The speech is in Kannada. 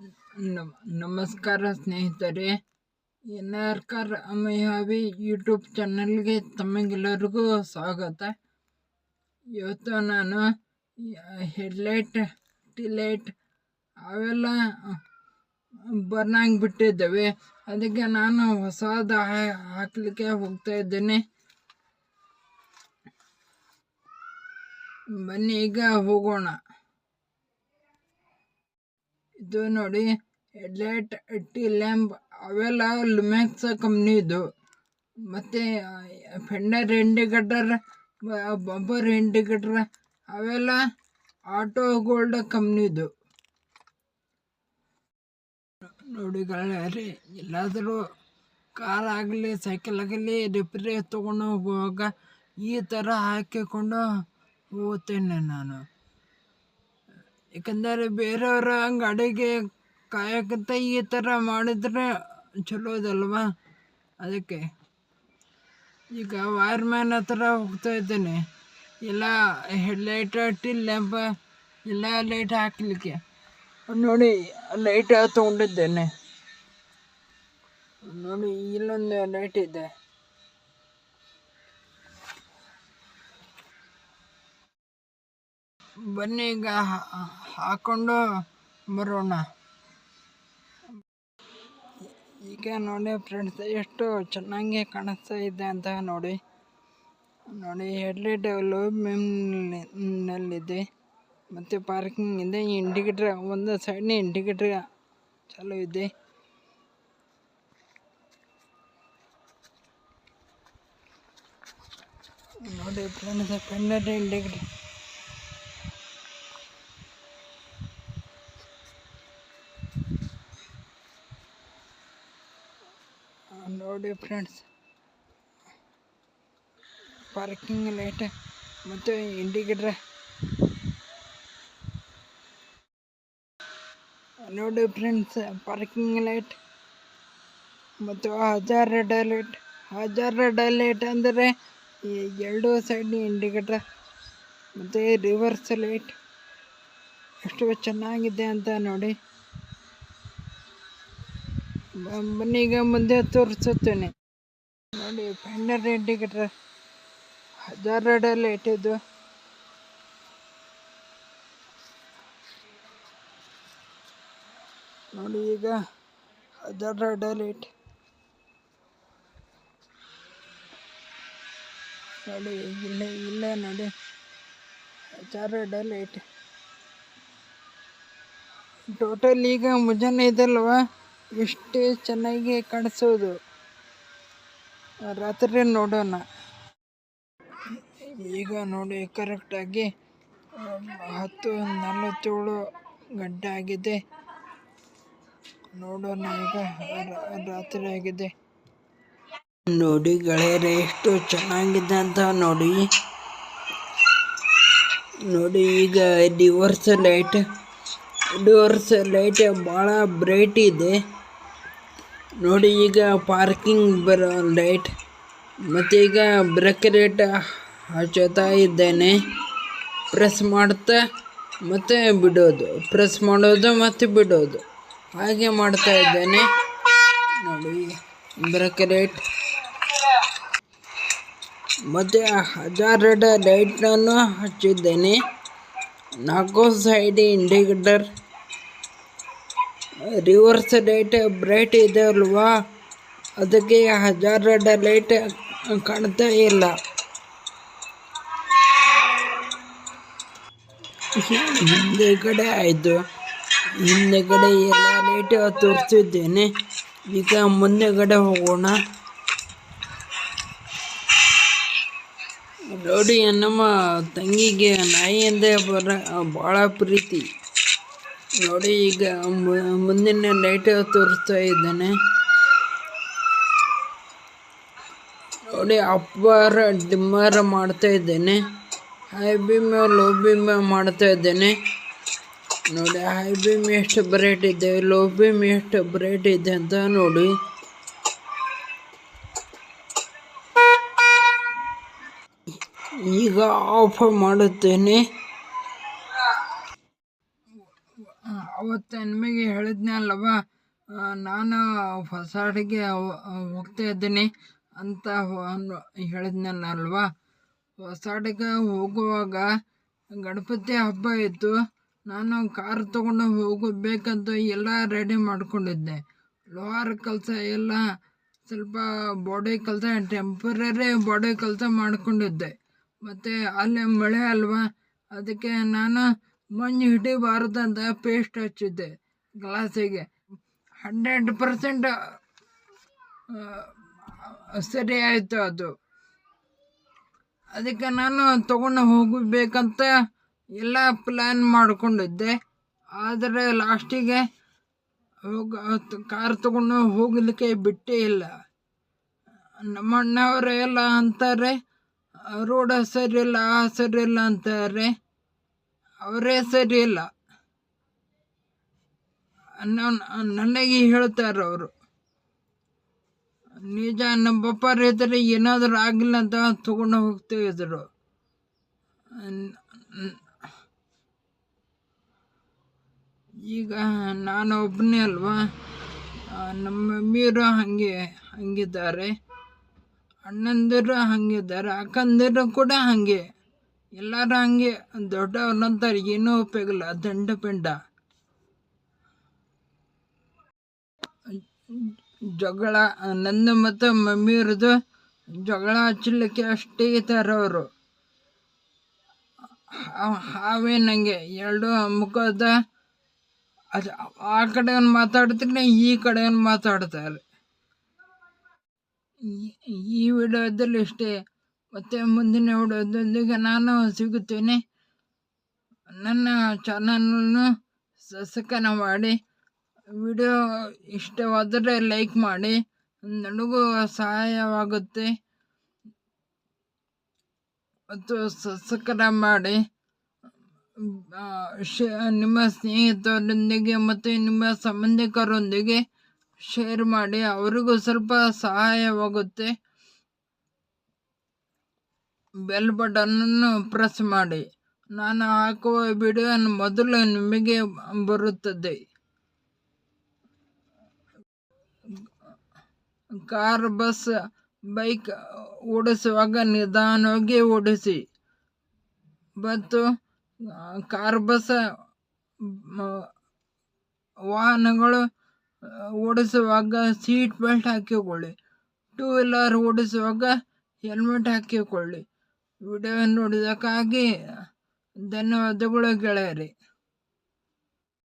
ನಮ್ ನಮಸ್ಕಾರ ಸ್ನೇಹಿತರೆ. ಎನ್ ಆರ್ ಕಾರ್ ಅಮಯಾವಿ ಯೂಟ್ಯೂಬ್ ಚಾನಲ್ಗೆ ತಮಗೆಲ್ಲರಿಗೂ ಸ್ವಾಗತ. ಇವತ್ತು ನಾನು ಹೆಡ್ಲೈಟ್, ಟಿಲೈಟ್ ಅವೆಲ್ಲ ಬರ್ನಾಗಿ ಬಿಟ್ಟಿದ್ದೇವೆ ಅದಕ್ಕೆ ನಾನು ಹೊಸದ ಹಾಕಲಿಕ್ಕೆ ಹೋಗ್ತಾ ಇದ್ದೇನೆ. ಬನ್ನಿ, ಈಗ ಹೋಗೋಣ. ಇದು ನೋಡಿ, ಹೆಡ್ಲೈಟ್ ಟಿ ಲ್ಯಾಂಪ್ ಅವೆಲ್ಲ ಲುಮ್ಯಾಕ್ಸ್ ಕಂಪ್ನಿದು. ಮತ್ತು ಫೆಂಡರ್, ಇಂಡಿಕೇಟರ್ ಬಂಪರ್ ಇಂಡಿಕೇಟರ್ ಅವೆಲ್ಲ ಆಟೋ ಗೋಲ್ಡ್ ಕಂಪ್ನಿದು. ನೋಡಿ ಗಳೇ ಎಲ್ಲಾದರೂ ಕಾರ್ ಆಗಲಿ, ಸೈಕಲ್ ಆಗಲಿ, ರಿಪೇರಿ ತೊಗೊಂಡು ಹೋಗುವಾಗ ಈ ಥರ ಹಾಕಿಕೊಂಡು ಹೋಗುತ್ತೇನೆ ನಾನು. ಯಾಕಂದರೆ ಬೇರೆಯವರ ಅಡುಗೆ ಕಾಯಕ್ಕಂತ ಈ ಥರ ಮಾಡಿದರೆ ಚಲೋದಲ್ವ ಅದಕ್ಕೆ ಈಗ ವೈರ್ಮ್ಯಾನ್ ಹತ್ರ ಹೋಗ್ತಾ ಇದ್ದೇನೆ. ಎಲ್ಲ ಟಿಲ್ ಲ್ಯಾಂಪ್ ಎಲ್ಲ ಲೈಟ್ ಹಾಕಲಿಕ್ಕೆ. ನೋಡಿ, ಲೈಟ್ ತೊಗೊಂಡಿದ್ದೇನೆ. ನೋಡಿ, ಇಲ್ಲೊಂದು ಲೈಟ್ ಇದೆ. ಬನ್ನಿ ಈಗ ಹಾಕೊಂಡು ಬರೋಣ. ಈಗ ನೋಡಿ ಫ್ರೆಂಡ್ಸ್, ಎಷ್ಟು ಚೆನ್ನಾಗಿ ಕಾಣಿಸ್ತಾ ಇದೆ ಅಂತ ನೋಡಿ. ನೋಡಿ ಹೆಡ್ಲೈಟ್ ಲೋ ನಲ್ಲಿದೆ. ಮತ್ತು ಪಾರ್ಕಿಂಗ್ ಇದೆ, ಇಂಡಿಕೇಟ್ರ್ ಒಂದು ಸೈಡ್ನ ಇಂಡಿಕೇಟ್ರ್ ಚಾಲೂ ಇದೆ. ನೋಡಿ ಫ್ರೆಂಡ್ಸ್ ಪೆಂಡೆಂಟ್ ಇಂಡಿಕೇಟ್ರ್. ನೋಡಿ ಫ್ರೆಂಡ್ಸ್ ಪಾರ್ಕಿಂಗ್ ಲೈಟ್ ಮತ್ತು ಇಂಡಿಕೇಟ್ರ್ ನೋಡಿ ಫ್ರೆಂಡ್ಸ್ ಪಾರ್ಕಿಂಗ್ ಲೈಟ್ ಮತ್ತು ಹಜಾರ್ ಲೈಟ್ ಹಜಾರ್ ಲೈಟ್ ಅಂದರೆ ಎರಡು ಸೈಡ್ ಇಂಡಿಕೇಟರ್ ಮತ್ತು ರಿವರ್ಸ್ ಲೈಟ್ ಎಷ್ಟು ಚೆನ್ನಾಗಿದೆ ಅಂತ ನೋಡಿ. ಬನ್ನಿ ಈಗ ಮುಂದೆ ತೋರಿಸುತ್ತೇನೆ. ನೋಡಿ ಫೈನರ್ ಇಂಡಿಕೇಟರ್ ಹಜಾರಡಲ್ಲಿ ಇಟ್ಟಿದ್ದು ನೋಡಿ, ಈಗ ಹಜಾರಡಲ್ಲಿ ಇಟ್ಟು ನೋಡಿ, ಇಲ್ಲ ಇಲ್ಲ ನೋಡಿ ಹಜಾರಡಲ್ಲಿ ಇಟ್ಟು ಟೋಟಲ್ ಈಗ ಮುಂಜಾನೆ ಇದಲ್ವಾ ಎಷ್ಟು ಚೆನ್ನಾಗಿ ಕಾಣಿಸೋದು. ರಾತ್ರಿ ನೋಡೋಣ. ಈಗ ನೋಡಿ ಕರೆಕ್ಟಾಗಿ ಹತ್ತು ನಲವತ್ತೇಳು ಗಂಟೆ ಆಗಿದೆ. ನೋಡೋಣ ಈಗ ರಾತ್ರಿ ಆಗಿದೆ. ನೋಡಿ ಗೆಳೆಯರೆ, ಎಷ್ಟು ಚೆನ್ನಾಗಿದೆ ಅಂತ ನೋಡಿ. ನೋಡಿ ಈಗ ಡಿವರ್ಸ್ ಲೈಟ್ ಡಿವರ್ಸ್ ಲೈಟ್ ಭಾಳ ಬ್ರೈಟ್ ಇದೆ. ನೋಡಿ, ಈಗ ಪಾರ್ಕಿಂಗ್ ಬರೋ ಲೈಟ್ ಮತ್ತು ಈಗ ಬ್ರೇಕ್ ರೇಟ್ ಹಚ್ಚುತ್ತಾ ಇದ್ದೇನೆ. ಪ್ರೆಸ್ ಮಾಡ್ತಾ ಮತ್ತು ಬಿಡೋದು. ಪ್ರೆಸ್ ಮಾಡೋದು ಮತ್ತು ಬಿಡೋದು. ಹಾಗೆ ಮಾಡ್ತಾ ಇದ್ದೇನೆ. ನೋಡಿ ಬ್ರೇಕ್ ರೇಟ್ ಮತ್ತು ಹಜಾರದ ಲೈಟನ್ನು ಹಚ್ಚಿದ್ದೇನೆ. ನಾಲ್ಕು side indicator reverse light bright ಇದೆ ಅಲ್ವಾ? ಅದಕ್ಕೆ ಹಜಾರದ ಲೈಟ್ ಕಾಣ್ತಾ ಇಲ್ಲ. ಹಿಂದೆಗಡೆ ಆಯಿತು. ಹಿಂದೆಗಡೆ ಎಲ್ಲ ಲೈಟ್ ತೋರಿಸಿದ್ದೇನೆ. ಈಗ ಮುಂದೆಗಡೆ ಹೋಗೋಣ. ನೋಡಿ, ನಮ್ಮ ತಂಗಿಗೆ ನಾಯಿ ಎಂದೇ ಬರ ಭಾಳ ಪ್ರೀತಿ. ನೋಡಿ ಈಗ ಮುಂದಿನ ಲೈಟ್ ತೋರಿಸ್ತಾ ಇದ್ದಾನೆ. ನೋಡಿ ಅಪ್ಪರ್ ಡಿಮ್ಮರ್ ಮಾಡ್ತಾ ಇದ್ದೇನೆ. ಹೈ ಬೀಮ್ ಲೋ ಬೀಮ್ ಮಾಡ್ತಾ ಇದ್ದೇನೆ. ನೋಡಿ ಹೈ ಬೀಮ್ ಎಷ್ಟು ಬ್ರೈಟ್ ಇದೆ, ಲೋ ಬೀಮ್ ಎಷ್ಟು ಬ್ರೈಟ್ ಇದೆ ಅಂತ ನೋಡಿ. ಈಗ ಆಫ್ ಮಾಡುತ್ತೇನೆ. ಅವತ್ತು ನಿಮಗೆ ಹೇಳಿದ್ನಲ್ಲವ ನಾನು ನಾನು ಅಡುಗೆ ಹೋಗ್ತಾ ಇದ್ದೀನಿ ಅಂತ ಹೇಳಿದ್ನಲ್ಲವಾ ಹೊಸ ಅಡುಗೆ ಹೋಗುವಾಗ ಗಣಪತಿ ಹಬ್ಬ ಇತ್ತು. ನಾನು ಕಾರ್ ತೊಗೊಂಡು ಹೋಗಬೇಕಂತ ಎಲ್ಲ ರೆಡಿ ಮಾಡಿಕೊಂಡಿದ್ದೆ. ಲೋಹಾರ್ ಕೆಲಸ ಎಲ್ಲ ಸ್ವಲ್ಪ ಬಾಡಿ ಕೆಲಸ ಟೆಂಪರರಿ ಬಾಡಿ ಕೆಲಸ ಮಾಡಿಕೊಂಡಿದ್ದೆ. ಮತ್ತು ಅಲ್ಲಿ ಮಳೆ ಅಲ್ವಾ? ಅದಕ್ಕೆ ನಾನು ಮಂಜು ಹಿಡಿಬಾರ್ದಂತ ಪೇಸ್ಟ್ ಹಚ್ಚಿದ್ದೆ ಗ್ಲಾಸಿಗೆ. ಹಂಡ್ರೆಡ್ ಪರ್ಸೆಂಟ್ ಸರಿ ಆಯಿತು ಅದು. ಅದಕ್ಕೆ ನಾನು ತಗೊಂಡು ಹೋಗಬೇಕಂತ ಎಲ್ಲ ಪ್ಲ್ಯಾನ್ ಮಾಡಿಕೊಂಡಿದ್ದೆ. ಆದರೆ ಲಾಸ್ಟಿಗೆ ಹೋಗ ಕಾರ್ ತಗೊಂಡು ಹೋಗಲಿಕ್ಕೆ ಬಿಟ್ಟೇ ಇಲ್ಲ. ನಮ್ಮ ಅಣ್ಣವರೆಲ್ಲ ಅಂತಾರೆ ರೋಡ ಸರಿ ಇಲ್ಲ, ಆ ಸರಿ ಇಲ್ಲ ಅಂತಾರೆ. ಅವರೇ ಸರಿ ಇಲ್ಲ. ನನಗೆ ಹೇಳ್ತಾರೆ ಅವರು. ನಿಜ ನಮ್ಮ ಪಪ್ಪಾರು ಇದ್ರೆ ಏನಾದರೂ ಆಗಿಲ್ಲ ಅಂತ ತಗೊಂಡು ಹೋಗ್ತಾ ಇದ್ರು. ಈಗ ನಾನು ಒಬ್ಬನೇ ಅಲ್ವಾ? ನಮ್ಮ ಮಮ್ಮಿಯರು ಹಾಗೆ, ಹಂಗಿದ್ದಾರೆ. ಅಣ್ಣಂದಿರು ಹಾಗಿದ್ದಾರೆ. ಅಕ್ಕಂದಿರು ಕೂಡ ಹಾಗೆ. ಎಲ್ಲರೂ ಹಂಗೆ. ದೊಡ್ಡವ್ರಂತಾರೆ ಏನೂ ಉಪಯೋಗಿಲ್ಲ. ದಂಡ ಪಿಂಡ. ಜಗಳ, ನನ್ನ ಮತ್ತು ಮಮ್ಮಿಯವ್ರದ್ದು ಜಗಳ ಹಚ್ಚಲಿಕ್ಕೆ ಅಷ್ಟೇ ಇದ್ದಾರೆ ಅವರು. ಹಾವೇ ನನಗೆ ಎರಡು ಮುಖದ ಅದು ಆ ಕಡೆ ಒಂದು ಮಾತಾಡ್ತೀನಿ ಈ ಕಡೆ ಒಂದು ಮಾತಾಡ್ತಾರೆ. ಈ ವಿಡಿಯೋದಲ್ಲಿ ಇಷ್ಟೇ ಮತ್ತೆ ಮುಂದಿನ ವಿಡಿಯೋದೊಂದಿಗೆ ನಾನು ಸಿಗುತ್ತೇನೆ. ನನ್ನ ಚಾನಲನ್ನು ಸಬ್ಸ್ಕ್ರೈಬ್ ಮಾಡಿ. ವಿಡಿಯೋ ಇಷ್ಟವಾದರೆ ಲೈಕ್ ಮಾಡಿ. ನನಗೂ ಸಹಾಯವಾಗುತ್ತೆ. ಮತ್ತು ಸಬ್ಸ್ಕ್ರೈಬ್ ಮಾಡಿ. ನಿಮ್ಮ ಸ್ನೇಹಿತರೊಂದಿಗೆ ಮತ್ತು ನಿಮ್ಮ ಸಂಬಂಧಿಕರೊಂದಿಗೆ ಶೇರ್ ಮಾಡಿ. ಅವರಿಗೂ ಸ್ವಲ್ಪ ಸಹಾಯವಾಗುತ್ತೆ. ಬೆಲ್ ಬಟನನ್ನು ಪ್ರೆಸ್ ಮಾಡಿ. ನಾನು ಹಾಕುವ ವಿಡಿಯೋ ಮೊದಲು ನಿಮಗೆ ಬರುತ್ತದೆ. ಕಾರ್ ಬಸ್ ಬೈಕ್ ಓಡಿಸುವಾಗ ನಿಧಾನವಾಗಿ ಓಡಿಸಿ. ಮತ್ತು ಕಾರ್ ಬಸ್ ವಾಹನಗಳು ಓಡಿಸುವಾಗ ಸೀಟ್ ಬೆಲ್ಟ್ ಹಾಕಿಕೊಳ್ಳಿ. ಟೂ ವೀಲರ್ ಓಡಿಸುವಾಗ ಹೆಲ್ಮೆಟ್ ಹಾಕಿಕೊಳ್ಳಿ. ವಿಡಿಯೋ ನೋಡಿದ್ದಕ್ಕಾಗಿ ಧನ್ಯವಾದಗಳು ಗೆಳೆಯರಿ